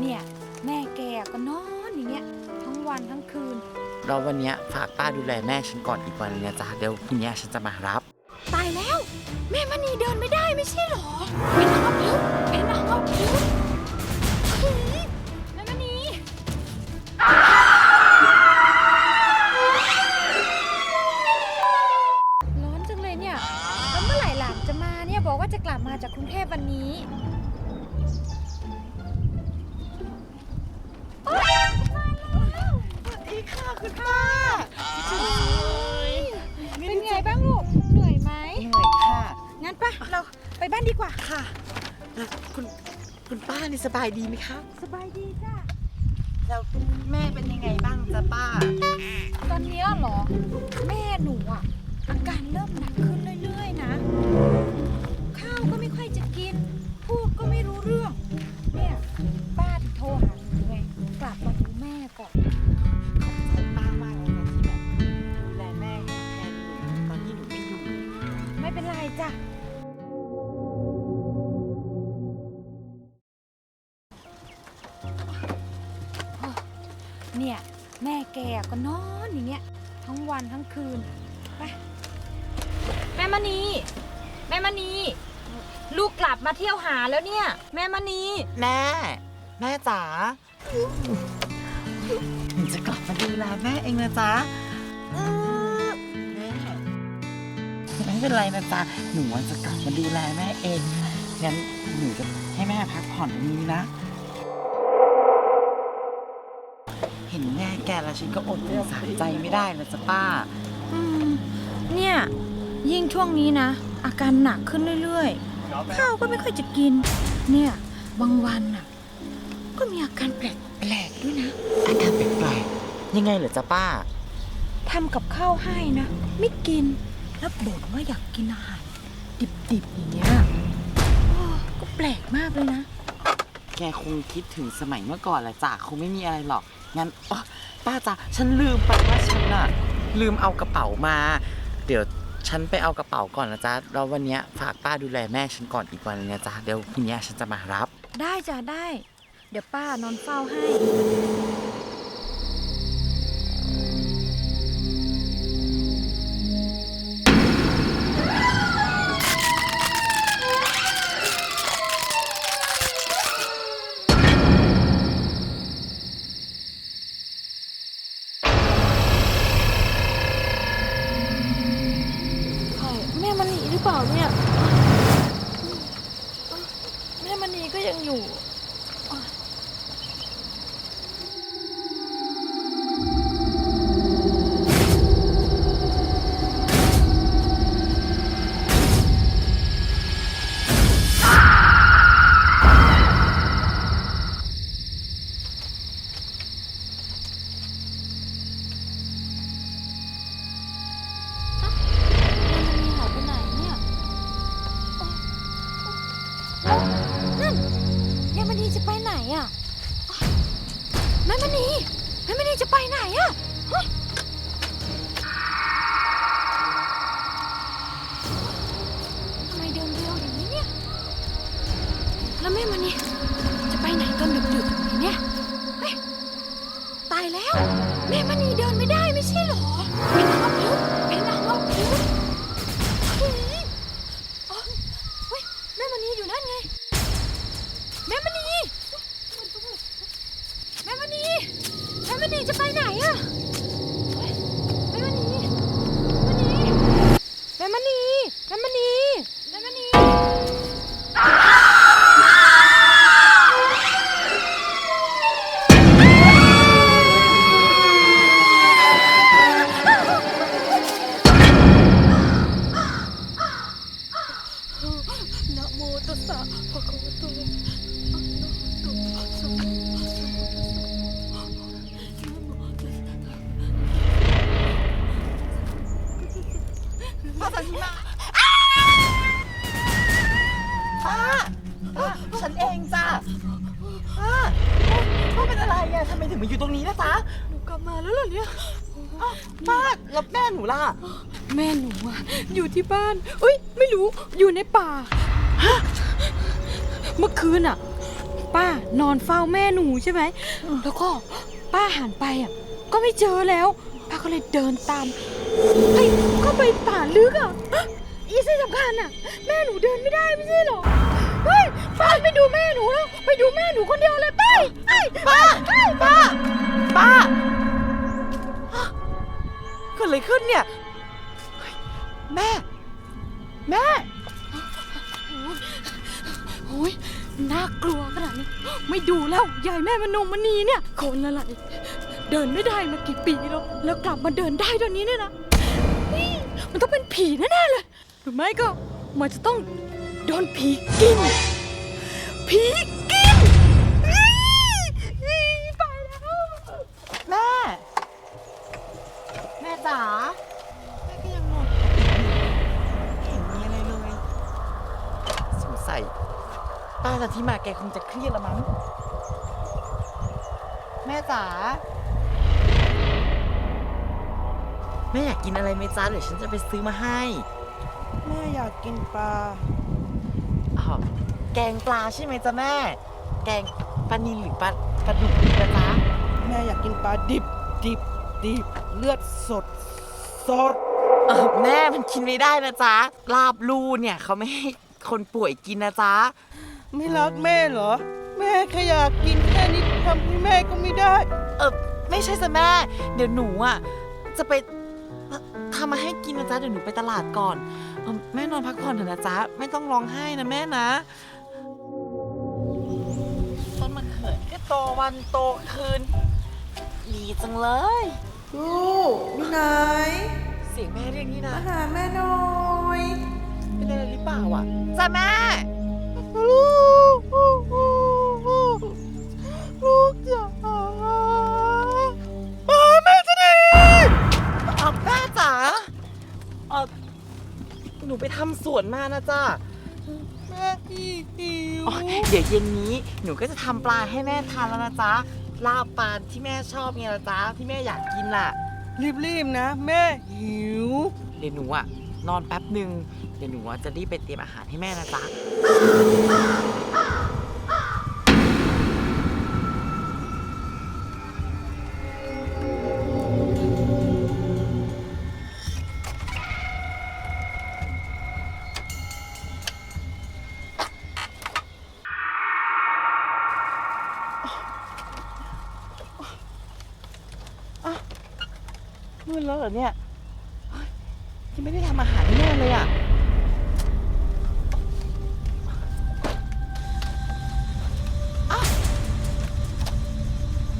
เนี่ยแม่แกก็นอนอย่างเงี้ยทั้งวันทั้งคืน เราวันเนี้ยฝากป้าดูแลแม่ฉันก่อนอีกวันนึงนะจ๊ะเดี๋ยวพรุ่งนี้ฉันจะมารับ ตายแล้ว แม่มณีเดินไม่ได้ไม่ใช่หรอไปน้ำแล้วไปน้ำแล้วเฮ้ยแม่มณีร้อนจังเลยเนี่ยแล้วเมื่อไหร่หลานจะมาเนี่ยบอกว่าจะกลับมาจากกรุงเทพวันนี้ ดีค่ะคุณป้าเป็นไงบ้างลูก เหนื่อยไหมเหนื่อยค่ะ งั้นปะเราไปบ้านดีกว่าค่ะ คุณคุณป้านี่สบายดีไหมคะ สบายดีจ้ะแล้วแม่เป็นยังไงบ้างจ๊ะป้า ตอนนี้เหรอ แม่หนูอะ อาการเริ่มหนักขึ้นเรื่อยๆนะ ข้าวก็ไม่ค่อยจะกิน พูดก็ไม่รู้เรื่อง เนี่ย ป้าถึงโทรหาหนูไงกลับมาดูแม่ก่อน เนี่ยแม่แกก็นอนอย่างเงี้ยทั้งวันทั้งคืนไปแม่มณีแม่มณีลูกกลับมาเที่ยวหาแล้วเนี่ย แม่มณีแม่ แม่จ๋าหนูจะกลับมาดูแลแม่เองนะจ๊ะแม่ไม่เป็นไรนะจ๊ะหนูจะกลับมาดูแลแม่เองงั้นหนูจะให้แม่พักผ่อนตรงนี้นะ เห็นแม่แกแล้วฉันก็อดสงสารใจไม่ได้นะจ๊ะป้า อืมเนี่ย ยิ่งช่วงนี้นะ อาการหนักขึ้นเรื่อยๆ ข้าวก็ไม่ค่อยจะกิน เนี่ยบางวันน่ะ ก็มีอาการแปลกๆด้วยนะ อาการแปลกๆยังไงเหรอจ๊ะป้า ทำกับข้าวให้นะ ไม่กิน แล้วบ่นว่าอยากกินอาหาร ดิบๆอย่างเงี้ยโอ้ก็แปลกมากเลยนะ แกคงคิดถึงสมัยเมื่อก่อนแหละจ้ะคงไม่มีอะไรหรอก งั้นอ๋อป้าจ้าฉันลืมไปว่าฉันอะลืมเอากระเป๋ามา เดี๋ยวฉันไปเอากระเป๋าก่อนนะจ๊ะแล้ววันเนี้ยฝากป้าดูแลแม่ฉันก่อนอีกวันนึงนะจ๊ะเดี๋ยวพรุ่งนี้ฉันจะมารับ ได้จ้ะได้ เดี๋ยวป้านอนเฝ้าให้ ไปไหนอะทำไมเดินเร็วอย่างนี้เนี่ย แล้วแม่มณีจะไปไหนตอนดึกๆอย่างนี้เนี่ยเฮ้ยตายแล้ว แม่มณีเดินไม่ได้ไม่ใช่หรอไปน้ำแล้วไปน้ำแล้วเฮ้ยอ้ยเฮ้ยแม่มณีอยู่นั่นไง แม่มณีแม่มณี แม่มณีจะไปไหนอะแม่มณีแม่มณีแม่มณีแม่มณี เป็นอะไรอะทำไมถึงมาอยู่ตรงนี้นะจ๊ะหนูกลับมาแล้วเหรอเนี่ยอ้าวป้าแล้วแม่หนูล่ะ แม่หนูอะอยู่ที่บ้านอุ้ยไม่รู้อยู่ในป่าเมื่อคืนอะป้านอนเฝ้าแม่หนูใช่ไหมแล้วก็ป้าหันไปอะก็ไม่เจอแล้ว ป้าก็เลยเดินตามไปก็ไปป่าลึกอะ อีสิ่งสำคัญอะ แม่หนูเดินไม่ได้ไม่ใช่เหรอ เฮ้ยป้าไปดูแม่หนูแล้ว ไปดูแม่หนูคนเดียวเลยไปไปป้า ป้าป้าเกิดอะไรขึ้นเนี่ยเฮ้ยแม่ แม่ โอ้ยน่ากลัวขนาดนี้ ไม่ดูแล้วยายแม่มนงมณีเนี่ยคนอะไร เดินไม่ได้มากี่ปีแล้ว แล้วกลับมาเดินได้ตอนนี้เนี่ยนะเฮ้ยมันต้องเป็นผีแน่ๆเลยห รือไม่ก็มันจะต้องโดนผีกิน ผีกินไปแล้ว แม่ แม่จ๋า แม่ก็ยังนอนไม่เห็นมีอะไรเลย สงสัยป้าจันที่มาแกคงจะเครียดละมั้ง แม่จ๋า แม่อยากกินอะไรไหมจ๊ะเดี๋ยวฉันจะไปซื้อมาให้ อยากกินปลาอ้าวแกงปลาใช่ไหมจ๊ะแม่ แกงปลานิลหรือปลาปลาดุกดีนะจ๊ะแม่อยากกินปลาดิบดิบดิบเลือดสด สด เออแม่มันกินไม่ได้นะจ๊ะลาบลูเนี่ยเขาไม่ให้คนป่วยกินนะจ๊ะ ไม่รักแม่เหรอ แม่แค่อยากกินแค่นี้ทำให้แม่ก็ไม่ได้ เออไม่ใช่จ้ะแม่ เดี๋ยวหนูอะจะไปทำมาให้กินนะจ๊ะเดี๋ยวหนูไปตลาดก่อนเออแม่นอนพักผ่อนเถอะนะจ๊ะ ไม่ต้องร้องไห้นะแม่นะ ต้นมะเขือก็โตวันโตคืน ดีจังเลย ลูกอยู่ไหนเสียงแม่เรียกนี่นะ มาหาแม่หน่อยเป็นอะไรหรือเปล่าอะจ้ะแม่ลูกลูกจ๋าอ้าแม่จะดีเอาแม่จ๋าเออ หนูไปทำสวนมานะจ๊ะแม่หิวอ๋อเดี๋ยวเย็นนี้หนูก็จะทำปลาให้แม่ทานแล้วนะจ๊ะลาบปลาที่แม่ชอบไงนะจ๊ะที่แม่อยากกินล่ะ รีบๆนะ แม่หิว เดี๋ยวหนูอะนอนแป๊บหนึ่งเดี๋ยวหนูอะจะรีบไปเตรียมอาหารให้แม่นะจ๊ะ มืดแล้วเหรอเนี่ยยังไม่ได้ทำอาหารแม่เลยอะ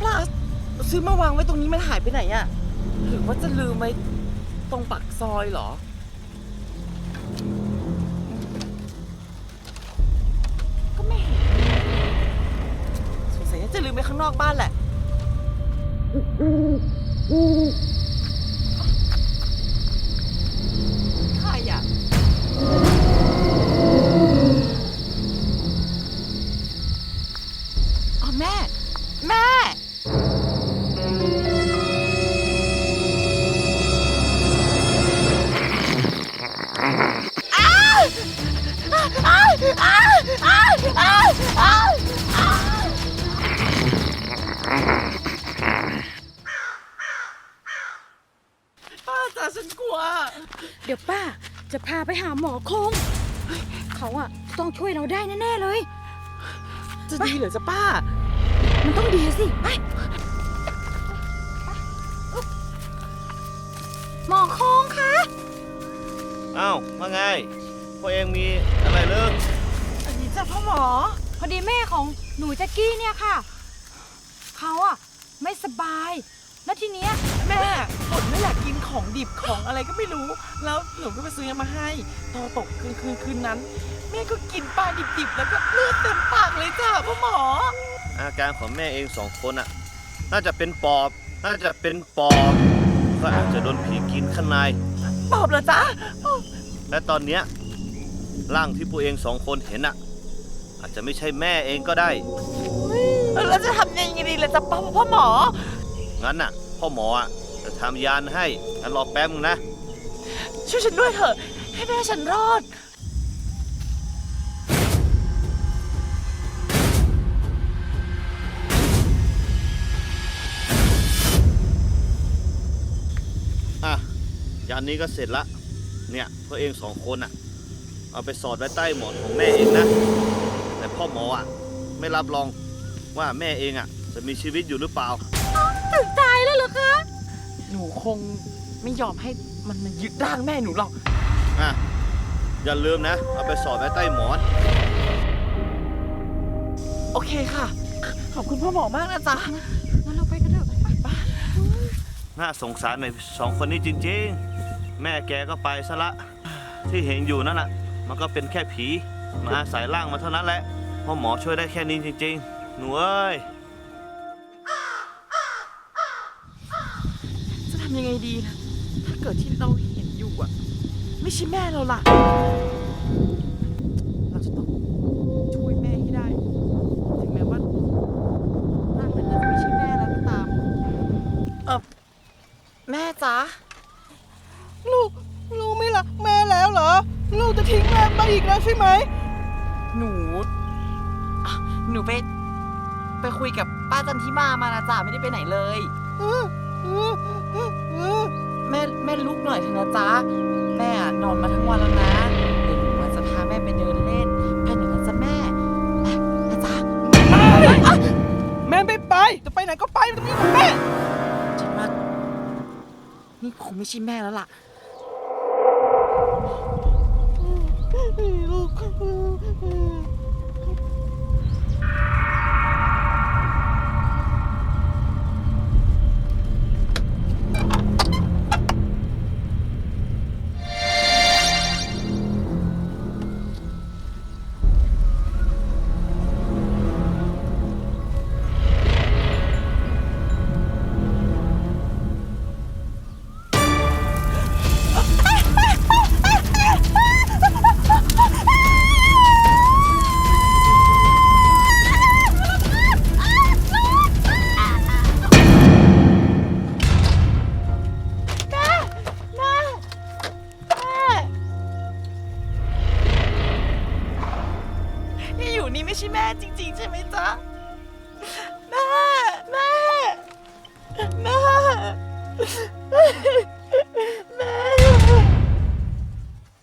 ปลาซื้อมาวางไว้ตรงนี้มันหายไปไหนอะหรือว่าจะลืมไว้ตรงปากซอยเหรอก็ไม่เห็นสงสัยจะลืมไว้ข้างนอกบ้านแหละ จะพาไปหาหมอคงเฮ้ยเขาอะต้องช่วยเราได้แน่ๆเลย จะดีเหรอจ๊ะป้า มันต้องดีสิ ไป หมอคงคะอ้าวว่าไงพวกเองมีอะไรเลิกอันนี้จ้ะพ่อหมอ พอดีแม่ของหนูแจ็กกี้เนี่ยค่ะ เขาอะไม่สบาย แล้วทีเนี้ย แม่ฝนไม่อยากกินของดิบของอะไรก็ไม่รู้ แล้วหนูก็ไปซื้อมาให้ตอนตกคืนคืนคืนนั้น แม่ก็กินปลาดิบๆ แล้วก็เลือดเต็มปากเลยจ้ะพ่อหมอ อาการของแม่เองสองคนอะ น่าจะเป็นปอบ น่าจะเป็นปอบ ก็อาจจะโดนผีกินข้างใน ปอบเหรอจ๊ะและตอนเนี้ยร่างที่พวกเองสองคนเห็นอะ อาจจะไม่ใช่แม่เองก็ได้แล้วจะทำยังไงดีล่ะจ๊ะพ่อพ่อหมอ งั้นน่ะ พ่อหมอจะทำยานให้งั้นรอแป๊บนึงนะ ช่วยฉันด้วยเถอะ ให้แม่ฉันรอด อะ ยานนี้ก็เสร็จละ เนี่ยพวกเองสองคนอะเอาไปสอดไว้ใต้หมอนของแม่เองนะ แต่พ่อหมออะไม่รับรองว่าแม่เองอะจะมีชีวิตอยู่หรือเปล่า ตื่นเต หนูคงไม่ยอมให้มันมายึดร่างแม่หนูหรอก อะอย่าลืมนะ เอาไปสอดไว้ใต้หมอน โอเคค่ะ ขอบคุณพ่อหมอมากนะจ๊ะ งั้นเราไปกันเถอะไปไปน่าสงสารในสองคนนี้จริงๆ แม่แกก็ไปซะละ ที่เห็นอยู่นั่นน่ะ มันก็เป็นแค่ผี มาอาศัยร่างมาเท่านั้นแหละพ่อหมอช่วยได้แค่นี้จริงๆ หนูเอ้ยำยังไงดีนะ ถ้าเกิดที่เราเห็นอยู่อะไม่ใช่แม่เราล่ะ เราจะต้องช่วยแม่ให้ได้ ถึงแม้ว่าร่างนั้นจะไม่ใช่แม่แล้วก็ตาม เออแม่จ๊ะ ลูก ลูกไม่รักแม่แล้วเหรอ ลูกจะทิ้งแม่ไปอีกแล้วใช่ไหม หนูอะหนูไป ไปคุยกับป้าจันทิมามานะจ๊ะไม่ได้ไปไหนเลย เออ เออเออเออแม่แม่ลุกหน่อยเถอะนะจ๊ะ แม่อะนอนมาทั้งวันแล้วนะเดี๋ยวหนูอะจะพาแม่ไปเดินเล่นไปไหนกันจ๊ะแม่นะนะจ๊ะแม่ไม่ไป จะไปไหนก็ไปมันจะมีของแม่ฉันว่านี่คงไม่ใช่แม่แล้วล่ะ ลูก